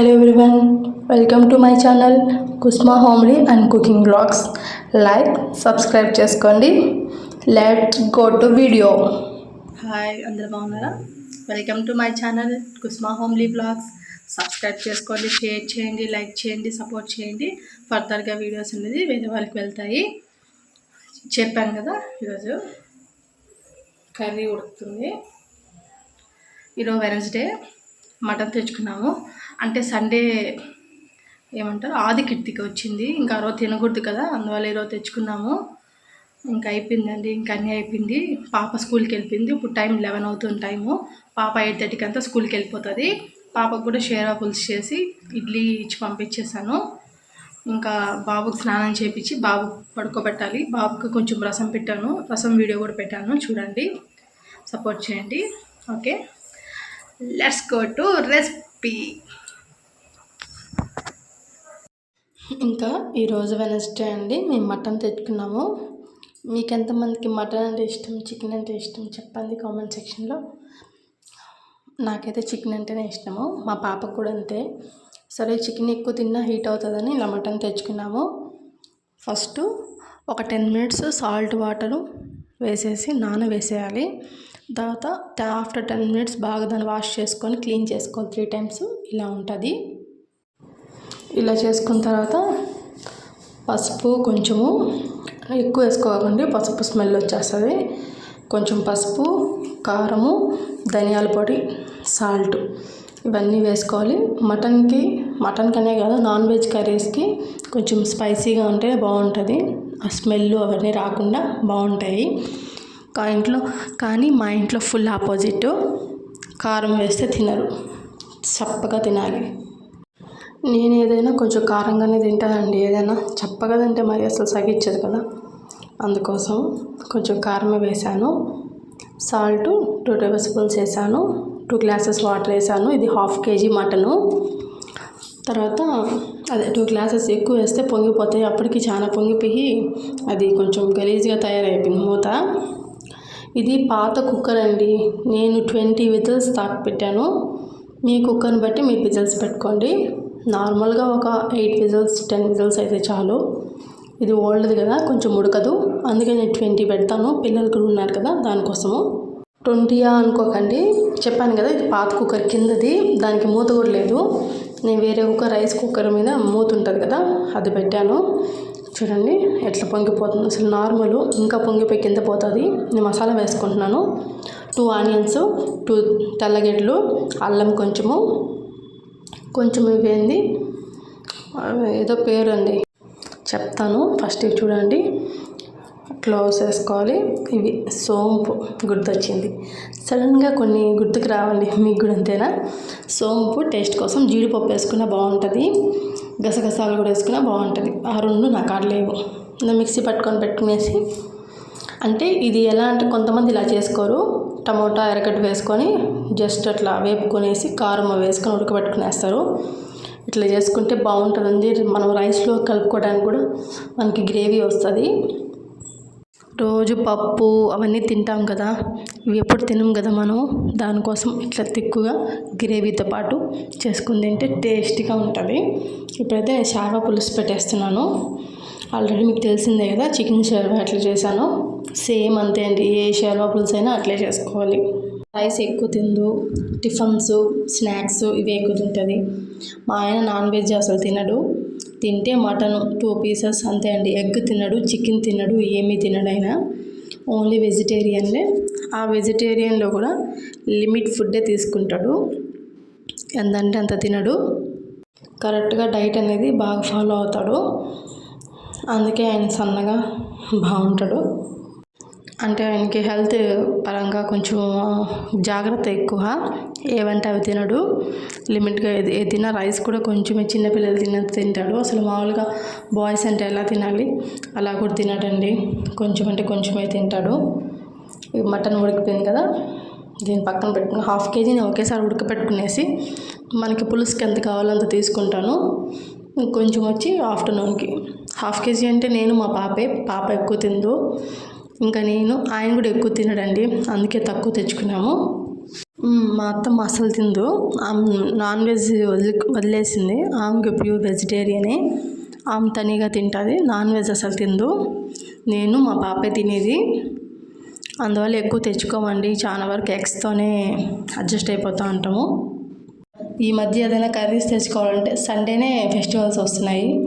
Hello everyone welcome to my channel Kusma homely and cooking vlogs like subscribe చేసుకోండి. Let go to video hi అందరు బాగున్నారా? Welcome to my channel Kusma homely vlogs subscribe చేసుకోండి share చేయండి like చేయండి support చేయండి. ఫర్దర్గా videos అనేది వేరే వాళ్ళకి వెళ్తాయి. చెప్పాను కదా ఈరోజు. కర్రీ ఉడుకుతుంది. ఈరోజు వెనస్డే మటన్ తెచ్చుకున్నాము. అంటే సండే ఏమంటారు? ఆది కిర్తికి వచ్చింది. ఇంకా ఆ రోజు తినకూడదు కదా అందువల్ల ఈరోజు తెచ్చుకున్నాము. ఇంకా అయిపోయిందండి ఇంకా అన్నీ అయిపోయింది. పాప స్కూల్కి వెళ్ళిపోయింది. ఇప్పుడు టైం లెవెన్ అవుతుంది టైము. పాప ఎయిట్ థర్టీకి అంతా స్కూల్కి వెళ్ళిపోతుంది. పాపకు కూడా షేరా పులుసు చేసి ఇడ్లీ ఇచ్చి పంపించేసాను ఇంకా బాబుకి స్నానం చేపించి బాబు పడుకోబెట్టాలి. బాబుకి కొంచెం రసం పెట్టాను. రసం వీడియో కూడా పెట్టాను. చూడండి. సపోర్ట్ చేయండి. Okay. Let's go to recipe ఇంకా ఈరోజు వెనస్డే అండి. మేము మటన్ తెచ్చుకున్నాము. మీకు ఎంతమందికి మటన్ అంటే ఇష్టం చికెన్ అంటే ఇష్టం చెప్పండి కామెంట్ సెక్షన్లో. నాకైతే చికెన్ అంటేనే ఇష్టము. మా పాపకు కూడా అంతే. సరే చికెన్ ఎక్కువ తిన్నా హీట్ అవుతుందని ఇలా మటన్ తెచ్చుకున్నాము. ఫస్ట్ ఒక టెన్ మినిట్స్ సాల్ట్ వాటరు వేసేసి నాన వేసేయాలి తర్వాత ఆఫ్టర్ టెన్ మినిట్స్ బాగా దాన్ని వాష్ చేసుకొని క్లీన్ చేసుకోవాలి. త్రీ టైమ్స్ ఇలా ఉంటుంది. ఇలా చేసుకున్న తర్వాత పసుపు కొంచెము ఎక్కువ వేసుకోకండి. పసుపు స్మెల్ వచ్చేస్తుంది. కొంచెం పసుపు కారము ధనియాల పొడి సాల్ట్ ఇవన్నీ వేసుకోవాలి. మటన్కి మటన్ కనే కాదు నాన్ వెజ్ కర్రీస్కి కొంచెం స్పైసీగా ఉంటే బాగుంటుంది. ఆ స్మెల్ అవన్నీ రాకుండా బాగుంటాయి. కా ఇంట్లో కానీ మా ఇంట్లో ఫుల్ ఆపోజిట్ కారం వేస్తే తినరు. చప్పగా తినాలి. నేను ఏదైనా కొంచెం కారంగానే తింటానండి. ఏదైనా చప్పగా తింటే మరి అసలు సగించదు కదా. అందుకోసం కొంచెం కారమే వేసాను సాల్ట్ టూ టేబుల్ స్పూన్స్ వేసాను టూ గ్లాసెస్ వాటర్ వేసాను ఇది హాఫ్ కేజీ మటను. తర్వాత అదే టూ గ్లాసెస్ ఎక్కువ వేస్తే పొంగిపోతాయి. అప్పటికి చాలా పొంగిపోయి అది కొంచెం గలీజ్గా తయారైపోయింది మూత. ఇది పాత కుక్కర్ అండి. నేను ట్వంటీ విజిల్స్ తాకి పెట్టాను. మీ కుక్కర్ని బట్టి మీ విజిల్స్ పెట్టుకోండి. నార్మల్గా ఒక ఎయిట్ విజిల్స్ టెన్ విజిల్స్ అయితే చాలు. ఇది ఓల్డ్ది కదా కొంచెం ఉడకదు. అందుకే నేను ట్వంటీ పెడతాను. పిల్లలు కూడా ఉన్నారు కదా దానికోసము. ట్వంటీయా అనుకోకండి. చెప్పాను కదా ఇది పాత కుక్కర్ కిందది. దానికి మూత కూడా లేదు. నేను వేరే కుక్కర్ రైస్ కుక్కర్ మీద మూత ఉంటుంది కదా అది పెట్టాను. చూడండి ఎట్లా పొంగిపోతుంది. అసలు నార్మల్ ఇంకా పొంగిపోయి కింద పోతుంది. నేను మసాలా వేసుకుంటున్నాను. టూ ఆనియన్స్ టూ తెల్లగడ్డలు అల్లం కొంచెము. కొంచెం ఇవేంది? ఏదో పేరు అండి చెప్తాను. ఫస్ట్ ఇవి చూడండి. క్లోజ్ వేసుకోవాలి ఇవి సోంపు గుర్తొచ్చింది. సడన్గా కొన్ని గుర్తుకు రావాలి మీకు కూడా అంతేనా? సోంపు టేస్ట్ కోసం జీడిపప్పు వేసుకున్నా బాగుంటుంది. గసగసాలు కూడా వేసుకున్నా బాగుంటుంది. ఆ రెండు నాకు ఆడలేవు నేను మిక్సీ పట్టుకొని పెట్టుకునేసి అంటే ఇది ఎలా అంటే కొంతమంది ఇలా చేసుకోరు. టమోటా ఎరగడ్డ వేసుకొని జస్ట్ అట్లా వేపుకొనేసి కారం వేసుకొని ఉడకబెట్టుకునేస్తారు ఇట్లా చేసుకుంటే బాగుంటుందండి. మనం రైస్లో కలుపుకోవడానికి కూడా మనకి గ్రేవీ వస్తుంది. రోజు పప్పు అవన్నీ తింటాం కదా ఇవి ఎప్పుడు తినం కదా మనం? దానికోసం ఇట్లా తిక్కుగా గ్రేవీతో పాటు చేసుకుని తింటే టేస్టీగా ఉంటుంది. ఇప్పుడైతే షార్వా పులుసు పెట్టేస్తున్నాను. ఆల్రెడీ మీకు తెలిసిందే కదా చికెన్ షర్వా ఎట్లా చేశాను? సేమ్ అంతే అండి ఏ షర్వా పులుసు అయినా అట్లే చేసుకోవాలి. రైస్ ఎక్కువ తిందు టిఫన్స్ స్నాక్స్ ఇవి ఎక్కువ తింటుంది. మా ఆయన నాన్ వెజ్ అసలు తినడు. తింటే మటన్ టూ పీసెస్ అంతే అండి. ఎగ్ తినడు చికెన్ తినడు ఏమీ తినడు ఓన్లీ వెజిటేరియన్లే. ఆ వెజిటేరియన్లో కూడా లిమిట్ ఫుడ్డే తీసుకుంటాడు. ఎంతంటే అంత తినడు. కరెక్ట్గా డైట్ అనేది బాగా ఫాలో అవుతాడు. అందుకే ఆయన సన్నగా బాగుంటాడు. అంటే ఆయనకి హెల్త్ పరంగా కొంచెం జాగ్రత్త ఎక్కువ. ఏవంటే అవి తినడు. లిమిట్గా తిన్న తిన్నా రైస్ కూడా కొంచెమే చిన్నపిల్లలు తిన్నట్టు తింటాడు. అసలు మామూలుగా బాయ్స్ అంటే ఎలా తినాలి? అలా కూడా తినడండి. కొంచెం అంటే కొంచెమే తింటాడు. మటన్ ఉడికిపోయింది కదా దీని పక్కన పెట్టుకుని హాఫ్ కేజీని ఒకేసారి ఉడకపెట్టుకునేసి మనకి పులుసుకి ఎంత కావాలో అంత తీసుకుంటాను. కొంచెం వచ్చి ఆఫ్టర్నూన్కి. హాఫ్ కేజీ అంటే నేను మా పాపే పాప ఎక్కువ తిందు. ఇంకా నేను ఆయన కూడా ఎక్కువ తినడండి. అందుకే తక్కువ తెచ్చుకున్నాము. మా అత్తమ్మ అసలు తిందు. ఆమె నాన్ వెజ్ వదిలి వదిలేసింది. ఆమెకి ప్యూర్ వెజిటేరియనే. ఆమె తనిగా తింటుంది. నాన్ వెజ్ అసలు తిందు. నేను మా పాపే తినేది. అందువల్ల ఎక్కువ తెచ్చుకోమండి. చాలా వరకు ఎగ్స్తోనే అడ్జస్ట్ అయిపోతూ ఉంటాము. ఈ మధ్య ఏదైనా కర్రీస్ తెచ్చుకోవాలంటే సండేనే ఫెస్టివల్స్ వస్తున్నాయి.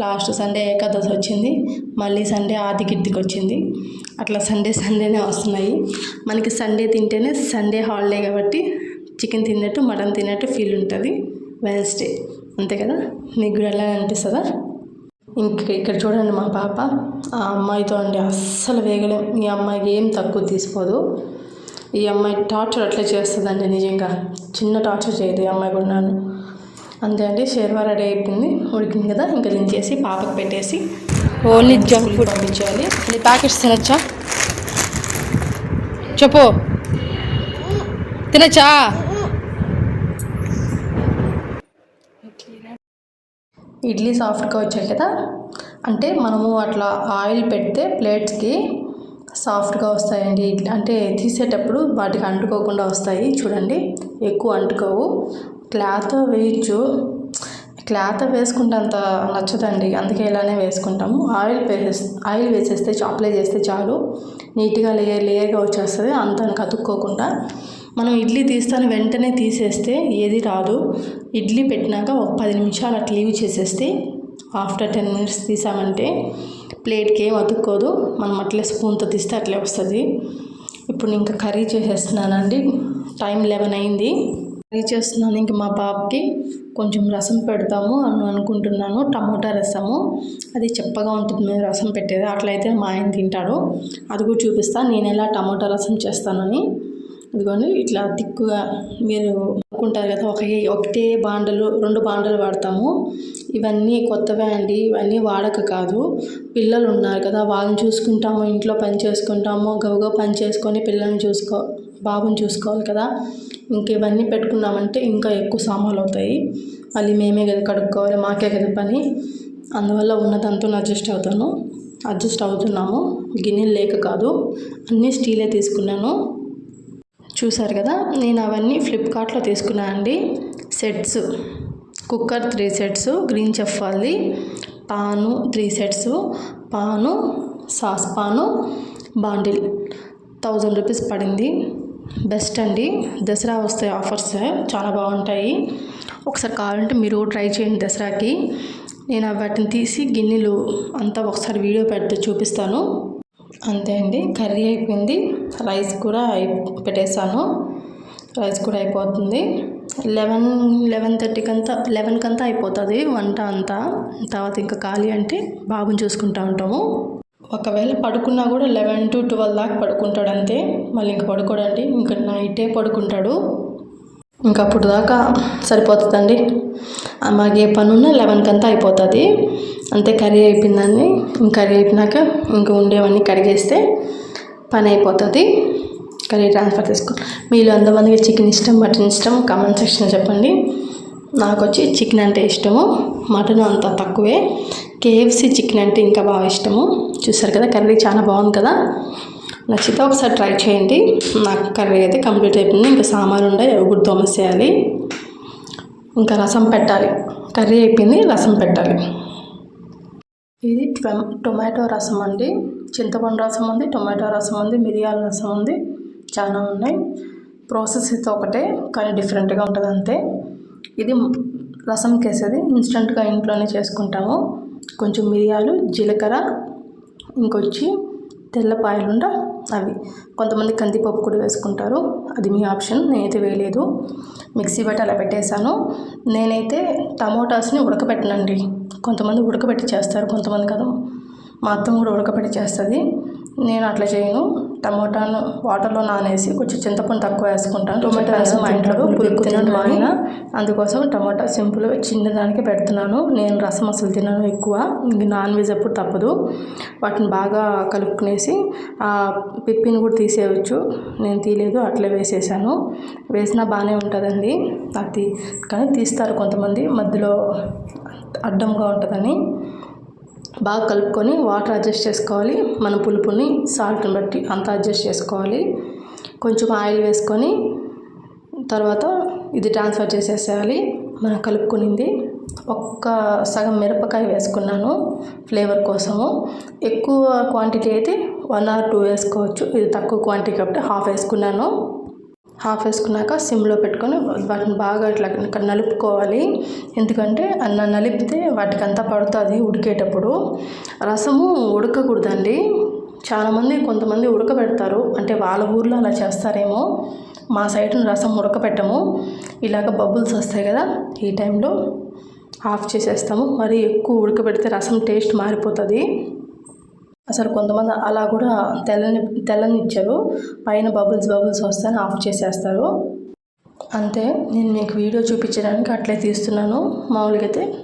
లాస్ట్ సండే ఏకాదశి వచ్చింది. మళ్ళీ సండే ఆదిగిద్దికి వచ్చింది. అట్లా సండే సండేనే వస్తున్నాయి. మనకి సండే తింటేనే సండే హాలిడే కాబట్టి చికెన్ తిన్నట్టు మటన్ తిన్నట్టు ఫీల్ ఉంటుంది. వెన్స్డే. అంతే కదా? మీకు కూడా ఎలా అనిపిస్తుందా? ఇంక ఇక్కడ చూడండి మా పాప. ఆ అమ్మాయితో అండి అస్సలు వేగలేం. ఈ అమ్మాయికి ఏం తక్కువ తీసుకోదు. ఈ అమ్మాయి టార్చర్ అట్లా చేస్తుందండి నిజంగా. చిన్న టార్చర్ చేయదు ఈ అమ్మాయి కూడా నన్ను. అంతే అండి షేర్వా రెడీ అయిపోయింది. ఉడికింది కదా ఇంకా దించేసి పాపకు పెట్టేసి ఓన్లీ జంక్ ఫుడ్. పంపించేయాలి. నీ ప్యాకెట్స్ తినచ్చా? చెప్పు. తినచ్చా? ఇడ్లీ సాఫ్ట్గా వచ్చాయి కదా అంటే మనము అట్లా ఆయిల్ పెడితే ప్లేట్స్కి సాఫ్ట్గా వస్తాయండి. ఇడ్లీ అంటే తీసేటప్పుడు వాటికి అంటుకోకుండా వస్తాయి. చూడండి ఎక్కువ అంటుకోవు. క్లాత్ వేయచ్చు. క్లాత్ వేసుకుంటే అంత నచ్చదండి. అందుకే ఇలానే వేసుకుంటాము. ఆయిల్ వేసేస్ ఆయిల్ వేసేస్తే అప్లై చేస్తే చాలు. నీట్గా లేయర్ లేయర్గా వచ్చేస్తుంది. అంత కతుక్కోకుండా. మనం ఇడ్లీ తీస్తాను వెంటనే తీసేస్తే ఏది రాదు. ఇడ్లీ పెట్టినాక ఒక పది నిమిషాలు అట్లా లీవ్ చేసేస్తే ఆఫ్టర్ టెన్ మినిట్స్ తీసామంటే ప్లేట్కి ఏం అతుక్కోదు. మనం అట్లే స్పూన్తో తీస్తే అట్లే వస్తుంది. ఇప్పుడు ఇంకా కర్రీ చేసేస్తున్నానండి. టైం లెవెన్ అయింది. చేస్తున్నాను. ఇంక మా బాబుకి కొంచెం రసం పెడతాము అని అనుకుంటున్నాను. టమోటా రసము. అది చెప్పగా ఉంటుంది మేము రసం పెట్టేది. అట్లయితే మా ఆయన తింటాడు. అది కూడా చూపిస్తాను నేను ఎలా టమోటా రసం చేస్తానని. ఇదిగోండి ఇట్లా తిక్కుగా మీరు అనుకుంటారు కదా ఒక ఒకటే బాండలు రెండు బాండలు వాడతాము. ఇవన్నీ కొత్తవే అండి. ఇవన్నీ వాడక కాదు. పిల్లలు ఉన్నారు కదా వాళ్ళని చూసుకుంటాము ఇంట్లో పని చేసుకుంటాము గబగబా పని చేసుకొని పిల్లల్ని చూసుకో బాబుని చూసుకోవాలి కదా. ఇంక ఇవన్నీ పెట్టుకున్నామంటే ఇంకా ఎక్కువ సామాన్లు అవుతాయి. మళ్ళీ మేమే కదా కడుక్కోవాలి మాకే కదా పని. అందువల్ల ఉన్నదంతా అడ్జస్ట్ అవుతాను. అడ్జస్ట్ అవుతున్నాము. గిన్నెలు లేక కాదు అన్నీ స్టీలే తీసుకున్నాను. చూసారు కదా నేను అవన్నీ ఫ్లిప్కార్ట్లో తీసుకున్నాను అండి. Sets cooker three sets green chef వాళ్ళది. Pan three sets pan sauce pan బాండిల్. Thousand rupees పడింది. బెస్ట్ అండి. దసరా వస్తాయి ఆఫర్స్. చాలా బాగుంటాయి. ఒకసారి కావాలంటే మీరు ట్రై చేయండి దసరాకి. నేను వాటిని తీసి గిన్నెలు అంతా ఒకసారి వీడియో పెడితే చూపిస్తాను. అంతే అండి. కర్రీ అయిపోయింది. రైస్ కూడా అయి పెట్టేశాను. రైస్ కూడా అయిపోతుంది. లెవెన్ లెవెన్ థర్టీకి అంతా లెవెన్కి అంతా అయిపోతుంది వంట అంతా. తర్వాత ఇంకా ఖాళీ అంటే బాబుని చూసుకుంటూ ఉంటాము. ఒకవేళ పడుకున్నా కూడా లెవెన్ టు ట్వెల్వ్ దాకా పడుకుంటాడు అంతే. మళ్ళీ ఇంక పడుకోడండి. ఇంకా నైటే పడుకుంటాడు. ఇంకా అప్పుడు దాకా సరిపోతుందండి. మాకే మాకు ఏ పని ఉన్నా లెవెన్కి అంతా అయిపోతుంది. అంతే కర్రీ అయిపోయిందండి. ఇంక కర్రీ అయిపోయినాక ఇంక ఉండేవన్నీ కడిగేస్తే పని అయిపోతుంది. కర్రీ ట్రాన్స్ఫర్ చేసుకో మీలో ఎంతమందికి చికెన్ ఇష్టం మటన్ ఇష్టం కామెంట్ సెక్షన్లో చెప్పండి. నాకు వచ్చి చికెన్ అంటే ఇష్టము మటన్ అంత తక్కువే. కేఎఫ్సి చికెన్ అంటే ఇంకా బాగా ఇష్టము. చూసారు కదా కర్రీ చాలా బాగుంది కదా. నచ్చితే ఒకసారి ట్రై చేయండి. నాకు కర్రీ అయితే కంప్లీట్ అయిపోయింది. ఇంకా సాంబార్ ఉండే అవి కూడా ఇంకా రసం పెట్టాలి. కర్రీ అయిపోయింది రసం పెట్టాలి. ఇది టొమాటో రసం అండి. చింతపండు రసం ఉంది టొమాటో రసం ఉంది మిరియాల రసం ఉంది. చాలా ఉన్నాయి. ప్రాసెస్ అయితే ఒకటే కానీ డిఫరెంట్గా ఉంటుంది అంతే. ఇది రసం కేసది ఇన్స్టెంట్గా ఇంట్లోనే చేసుకుంటాము. కొంచెం మిరియాలు జీలకర్ర ఇంకొచ్చి తెల్లపాయలుండ అవి. కొంతమంది కందిపప్పు కూడా వేసుకుంటారు. అది మీ ఆప్షన్ నేనైతే వేయలేదు. మిక్సీ బట్టి అలా పెట్టేశాను. నేనైతే టమోటాస్ని ఉడకబెట్టనండి. కొంతమంది ఉడకబెట్టి చేస్తారు కొంతమంది కదా. మా అత్తమ్మ కూడా ఉడకబెట్టి చేస్తుంది. నేను అట్లా చేయను. టమోటాను వాటర్లో నానేసి కొంచెం చింతపండు తక్కువ వేసుకుంటాను. టొమాటో రసం మా ఇంట్లో పులుపు తినడం ఆయన. అందుకోసం టమాటా సింపుల్ చిన్నదానికి పెడుతున్నాను. నేను రసం అసలు తినను ఎక్కువ. నాన్ వెజ్ ఎప్పుడు తప్పదు. వాటిని బాగా కలుపుకునేసి ఆ పిప్పిని కూడా తీసేయవచ్చు నేను తీయలేదు అట్లే వేసేసాను. వేసినా బాగానే ఉంటుందండి. అది కానీ తీస్తారు కొంతమంది. మధ్యలో అడ్డంగా ఉంటుందని. బాగా కలుపుకొని వాటర్ అడ్జస్ట్ చేసుకోవాలి. మన పులుపుని సాల్ట్ని బట్టి అంతా అడ్జస్ట్ చేసుకోవాలి. కొంచెం ఆయిల్ వేసుకొని తర్వాత ఇది ట్రాన్స్ఫర్ చేసేసేయాలి. మనం కలుపుకునింది ఒక్క సగం మిరపకాయ వేసుకున్నాను ఫ్లేవర్ కోసము. ఎక్కువ క్వాంటిటీ అయితే వన్ ఆర్ టూ వేసుకోవచ్చు. ఇది తక్కువ క్వాంటిటీ కాబట్టి హాఫ్ వేసుకున్నాను. హాఫ్ వేసుకున్నాక సిమ్లో పెట్టుకొని వాటిని బాగా ఇట్లా నలుపుకోవాలి. ఎందుకంటే అన్న నలిపితే వాటికి అంతా పడుతుంది ఉడికేటప్పుడు. రసము ఉడకకూడదండి. చాలామంది కొంతమంది ఉడకబెడతారు. అంటే వాళ్ళ ఊర్లో అలా చేస్తారేమో. మా సైడ్ రసం ఉడకబెట్టము ఇలాగ బబుల్స్ వస్తాయి కదా ఈ టైంలో ఆఫ్ చేసేస్తాము. మరి ఎక్కువ ఉడకబెడితే రసం టేస్ట్ మారిపోతుంది. అసలు కొంతమంది అలా కూడా తెల్లని తెల్లనిచ్చారు. పైన బబుల్స్ బబుల్స్ వస్తాయని ఆఫ్ చేసేస్తారు. అంతే నేను మీకు వీడియో చూపించడానికి అట్లే తీస్తున్నాను. మామూలుగా అయితే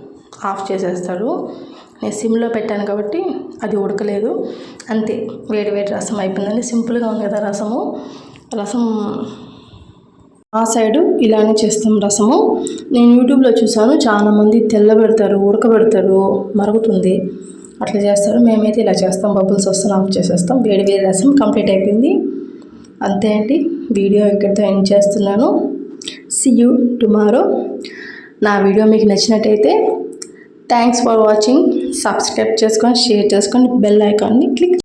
ఆఫ్ చేసేస్తారు. నేను సిమ్లో పెట్టాను కాబట్టి అది ఉడకలేదు. అంతే వేడి వేడి రసం అయిపోయిందండి. సింపుల్గా ఉంది కదా రసము. రసం ఆ సైడు ఇలానే చేస్తాం రసము. నేను యూట్యూబ్లో చూసాను చాలా మంది తెల్లబెడతారు ఉడకబెడతారు మరుగుతుంది. అట్లా చేస్తారు. మేమైతే ఇలా చేస్తాం. బబుల్స్ వస్తాను ఆఫ్ చేసేస్తాం. వేడి వేడి రసం కంప్లీట్ అయిపోయింది. అంతే అండి. వీడియో ఇక్కడితో ఎండ్ చేస్తున్నాను. సి యూ టుమారో నా వీడియో మీకు నచ్చినట్టయితే థ్యాంక్స్ ఫర్ వాచింగ్ సబ్స్క్రైబ్ చేసుకొని షేర్ చేసుకొని బెల్ ఐకాన్ని క్లిక్